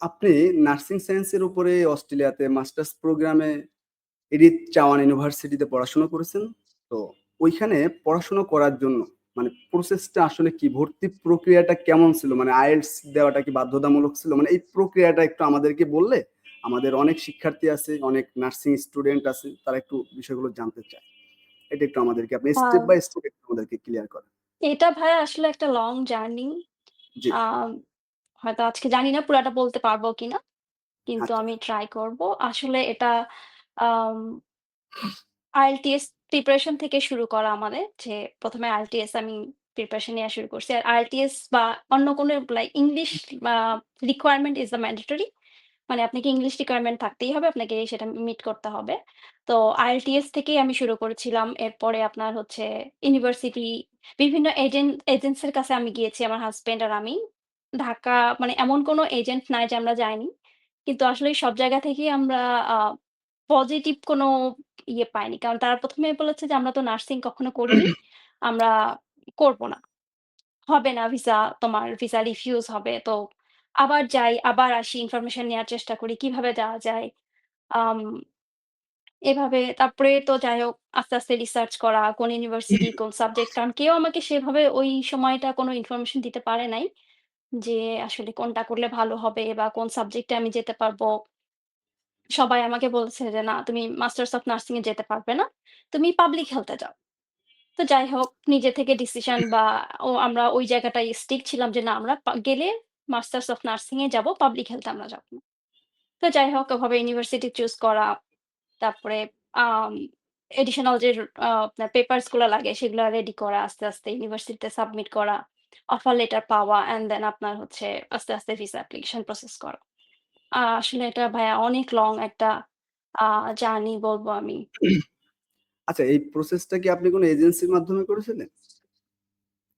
আপনি nursing science এর উপরে অস্ট্রেলিয়াতে মাস্টার্স প্রোগ্রামে এডিথ চাওয়ান ইউনিভার্সিটিতে পড়াশোনা করেছেন। তো ওইখানে পড়াশোনা করার জন্য মানে প্রসেসটা আসলে কি? ভর্তি প্রক্রিয়াটা কেমন ছিল? মানে আইএলটিএস দেওয়াটা কি বাধ্যতামূলক ছিল? মানে এই প্রক্রিয়াটা একটু আমাদেরকে বললে আমাদের অনেক শিক্ষার্থী আছে, অনেক নার্সিং স্টুডেন্ট আছে। তারা একটু বিষয়গুলো জানতে চায়। এটা একটু আমাদেরকে আপনি স্টেপ বাই স্টেপ আমাদেরকে ক্লিয়ার করেন। এটা ভাইয়া আসলে একটা লং জার্নি। হয়তো আজকে জানি না পুরাটা বলতে পারব কিনা। কিন্তু আচ্ছা। আমি ট্রাই করব। আসলে এটা আইএলটিএস প্রিপারেশন থেকে শুরু করা আমাদের। যে ১ম এ আইএলটিএস আমি প্রিপারেশন নেয়া শুরু করছি। আর আইএলটিএস বা অন্য কোনো like English requirement is the mandatory. মানে আপনাকে ইংলিশ রিকোয়ারমেন্ট থাকতেই হবে। আপনাকে সেটা মিট করতে হবে। তো আইএলটিএস থেকেই আমি শুরু করেছিলাম। এরপরে আপনার হচ্ছে ইউনিভার্সিটি বিভিন্ন এজেন্ট এজেন্সির কাছে আমি গিয়েছি আমার হাসব্যান্ড আর আমি। ঢাকা মানে এমন কোনো এজেন্ট নাই যে আমরা যাইনি। কিন্তু আসলে সব জায়গা থেকেই আমরা আ পজিটিভ কোনো ইয়ে পাইনি। কারণ তারা ১ম এই বলেছে যে, "আমরা তো নার্সিং কখনো করিনি। আমরা করব না। হবে না ভিসা, তোমার ভিসা রিফিউজ হবে।" তো আবার যাই, আবার আসি, ইনফরমেশন নেয়ার চেষ্টা করি। কীভাবে যাওয়া যায়? আম এভাবে তারপরে তো যাই হোক আস্তে, আস্তে রিসার্চ করা, কোন ইউনিভার্সিটি, কোন সাবজেক্ট। কারণ কেউ আমাকে সেভাবে ওই সময়টা কোনো ইনফরমেশন দিতে পারে নাই। যে আসলে কোনটা করলে ভালো হবে বা কোন সাবজেক্টে আমি যেতে পারব। সবাই আমাকে বলছে যে, "না, তুমি মাস্টার্স অফ নার্সিং এ যেতে পারবে না। তুমি পাবলিক হেলথ যাও।" তো যাই হোক নিজে থেকে ডিসিশন বা ও আমরা ওই জায়গাটায় স্টিক ছিলাম যে, "না, আমরা গেলে মাস্টার্স অফ নার্সিং এ যাব। পাবলিক হেলথ আমরা যাব না।" তো যাই হোক ওভাবে ইউনিভার্সিটি চুজ করা। তারপরে এডিশনাল যে আপনার পেপারসগুলা লাগে সেগুলা রেডি করা। আস্তে, আস্তে ইউনিভার্সিটিতে সাবমিট করা। অফার লেটার পাওয়া অ্যান্ড দেন আপনার হচ্ছে আস্তে, আস্তে ভিসা অ্যাপ্লিকেশন প্রসেস করা। আ আসলে এটা ভাইয়া অনেক লং একটা জার্নি বলব আমি। আচ্ছা এই প্রসেসটা কি আপনি কোন এজেন্সির মাধ্যমে করেছিলেন?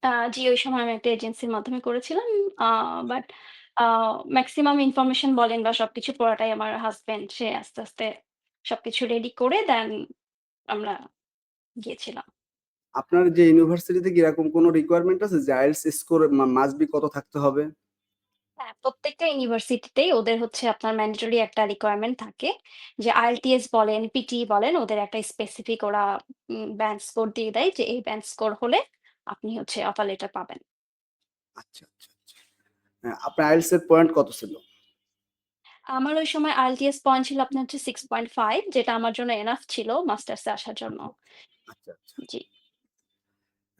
আ জি, ওই সময় আমি একটা এজেন্সির মাধ্যমে করেছিলাম। বাট আ মেক্সিমাম ইনফরমেশন বলেন বা সবকিছু পুরাটাই আমার হাসব্যান্ড সে আস্তে, আস্তে সবকিছু রেডি করে দেন আমরা গিয়েছিলাম। আপনার যে ইউনিভার্সিটিতে কি এরকম কোন রিকোয়ারমেন্ট আছে যে আইএলটিএস স্কোর মাস্ট বি কত থাকতে হবে? হ্যাঁ, প্রত্যেকটা ইউনিভার্সিটিতেই ওদের হচ্ছে আপনার ম্যান্ডেটরি একটা রিকোয়ারমেন্ট থাকে। যে আইএলটিএস বলেন, পিটি বলেন ওদের একটা স্পেসিফিক ওরা ব্যান্ড স্কোর দিয়ে দেয় যে এই ব্যান্ড স্কোর হলে আপনি হচ্ছে অফার লেটার পাবেন। আচ্ছা, আচ্ছা, আচ্ছা। হ্যাঁ, আপনার আইএলটিএস এর পয়েন্ট কত ছিল? আমার ওই সময় আইএলটিএস পয়েন্ট ছিল আপনার হচ্ছে 6.5 যেটা আমার জন্য এনাফ ছিল মাস্টার্স আসার জন্য। আচ্ছা, আচ্ছা। জি।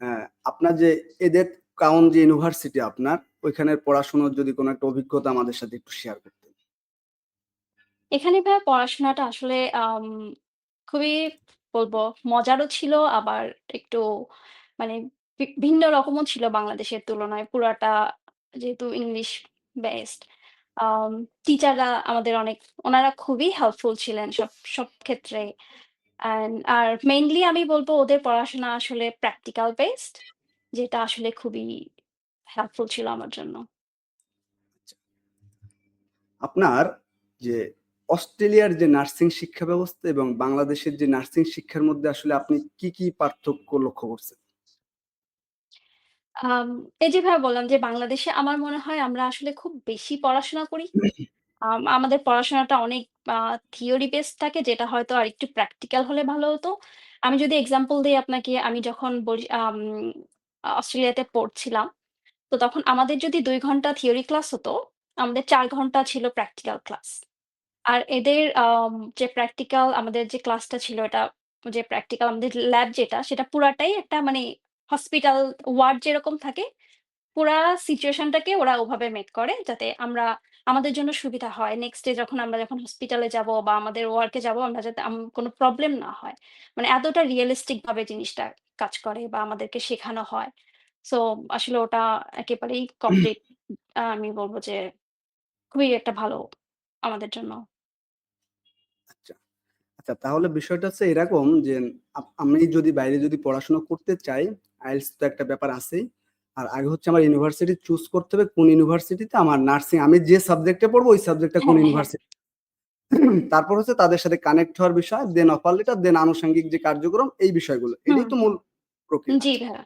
হ্যাঁ, আপনার যে এদের কাউন যে ইউনিভার্সিটি আপনার, ওইখানের পড়াশোনার যদি কোনো একটা অভিজ্ঞতা আমাদের সাথে একটু শেয়ার করতেন। এখানে ভাইয়া পড়াশোনাটা আসলে খুবই বলব মজারও ছিল আবার একটু মানে ভিন্ন রকমও ছিল বাংলাদেশের তুলনায়। পুরাটা যেহেতু ইংলিশ আম টিচাররা আমাদের অনেক ওনারা খুবই হেল্পফুল ছিলেন সব, সব ক্ষেত্রে। অ্যান্ড আর মেইনলি আমি বলব ওদের পড়াশোনা আসলে প্র্যাকটিক্যাল বেসড যেটা আসলে খুবই হেল্পফুল ছিল আমার জন্য। আচ্ছা। আপনার যে অস্ট্রেলিয়ার যে নার্সিং শিক্ষা ব্যবস্থা এবং বাংলাদেশের যে নার্সিং শিক্ষার মধ্যে আসলে আপনি কি, কি পার্থক্য লক্ষ্য করছেন? এই যে ভাইয়া বললাম যে বাংলাদেশে আমার মনে হয় আমরা আসলে খুব বেশি পড়াশোনা করি। আম আমাদের পড়াশোনাটা অনেক থিওরি বেসড থাকে যেটা হয়তো আর একটু প্র্যাকটিক্যাল হলে ভালো হতো। আমি যদি এক্সাম্পল দেই আপনাকে আমি যখন অস্ট্রেলিয়াতে পড়ছিলাম, তো তখন আমাদের যদি দুই ঘণ্টা থিওরি ক্লাস হতো, আমাদের চার ঘণ্টা ছিল প্র্যাকটিক্যাল ক্লাস। আর এদের যে প্র্যাকটিক্যাল আমাদের যে ক্লাসটা ছিল এটা যে প্র্যাকটিক্যাল আমাদের ল্যাব যেটা সেটা পুরাটাই একটা মানে হসপিটাল ওয়ার্ড যেরকম থাকে, পুরা সিচুয়েশনটাকে ওরা ওভাবে মেক করে যাতে আমরা আমাদের জন্য সুবিধা হয়। নেক্সট ডে যখন আমরা যখন হসপিটালে যাব বা আমাদের ওয়ার্কে যাব আমরা যাতে কোনো প্রবলেম না হয়। মানে এতটা রিয়েলিস্টিক ভাবে জিনিসটা কাজ করে বা আমাদেরকে শেখানো হয়। সো আসলে ওটা একেবারেই কমপ্লিট আমি বলব যে খুবই একটা ভালো আমাদের জন্য। আচ্ছা। আচ্ছা তাহলে বিষয়টা হচ্ছে এরকম যে আমি যদি বাইরে যদি পড়াশোনা করতে চাই, আইএলটিএস তো একটা ব্যাপার আছেই। আর আগে হচ্ছে আমার ইউনিভার্সিটি চুজ করতে হবে কোন ইউনিভার্সিটিতে আমার নার্সিং আমি যে সাবজেক্টে পড়ব ওই সাবজেক্টটা কোন হ্যাঁ, হ্যাঁ। ইউনিভার্সিটি তারপর হচ্ছে তাদের সাথে কানেক্ট হওয়ার বিষয়, দেন অফার লেটার, দেন আনুষঙ্গিক যে কার্যক্রম এই বিষয়গুলো। এটাই তো মূল প্রক্রিয়া। জি। ভাইয়া।